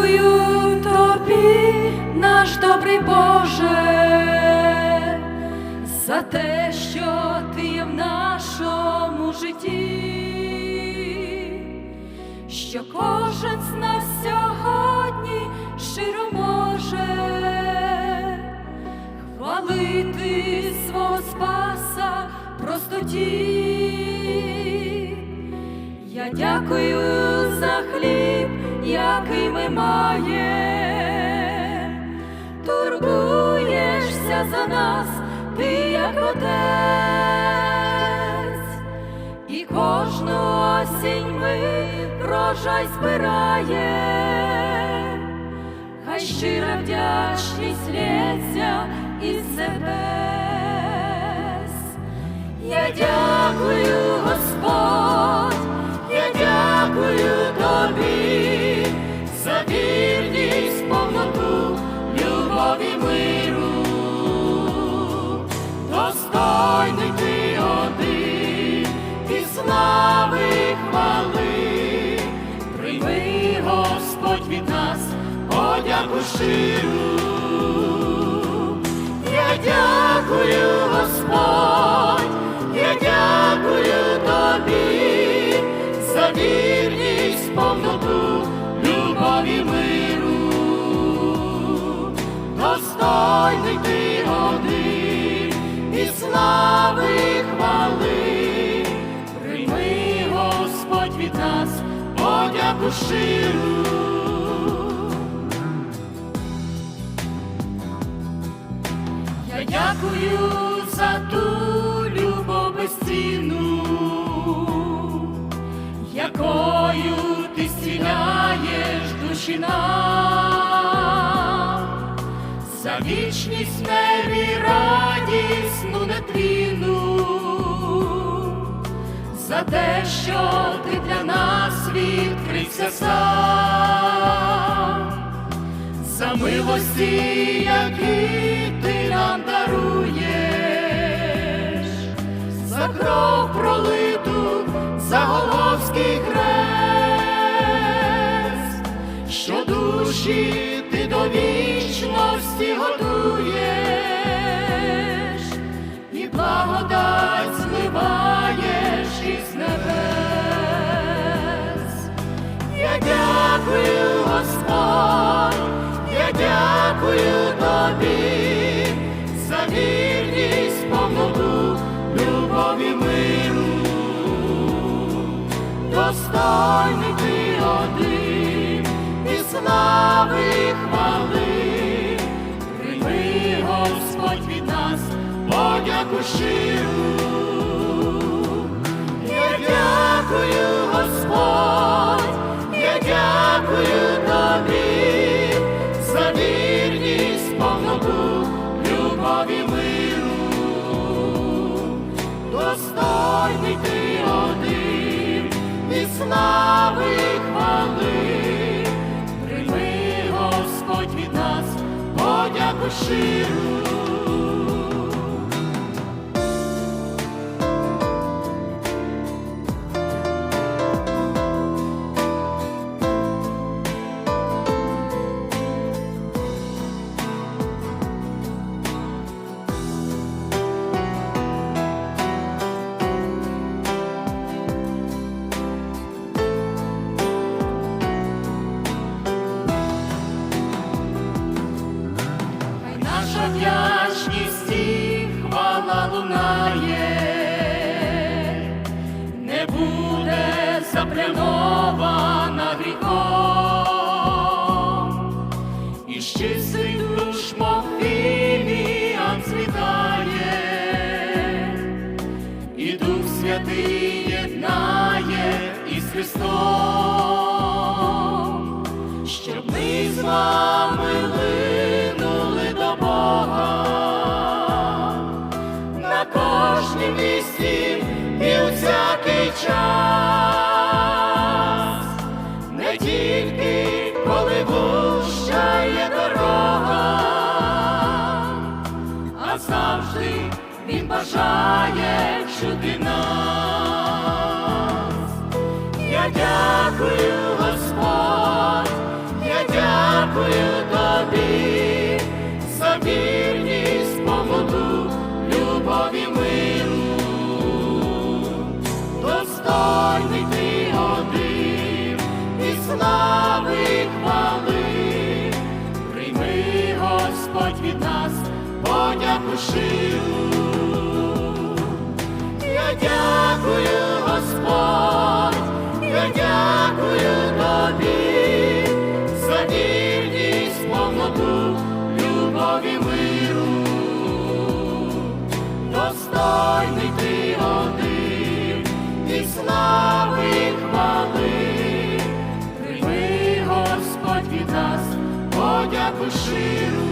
Дякую тобі, наш добрий Боже, за те, що ти є в нашому житті, що кожен з нас сьогодні щиро може хвалити свого Спаса простоті. Я дякую за хліб, який ми маємо, турбуєшся за нас, ти як отець, і кожну осінь ми врожай збирає, хай щира вдячність лється із небес. Я дякую, достойний ти один і слави хвали, прийми, Господь, від нас подяку щиру. Я дякую, Господь, я дякую тобі за вірність, повноту, любові миру, достойний ти і слави хвали, прийми, Господь, від нас подяку щиру. Я дякую за ту любов безцінну, якою ти зціляєш душі нам, за вічність радісну те, що ти для нас відкрився сам. За милості, які ти нам даруєш, за кров пролиту, за Головський хрест, що душі ти до вічності готуєш, і благодать зливаєш дякую, Господь, я дякую тобі за вірність, повноту, любові миру, достойний ти один і слави хвали, прийми, Господь, від нас подяку щиру. Я дякую, достойний ти один і слави хвали, прийми, Господь, від нас подяку щиру. Щоб ми з вами линули до Бога. На кожній місці і у час, не тільки коли вущає дорога, а завжди він бажає чути дякую тобі, за вірність поводу, любові милу, достойний ти один і слави хвали, прийми Господь від нас, подяку шилу. Я дякую. Достойний ти один, і слави і хвали. Прийми, Господь, від нас, подяку ширу.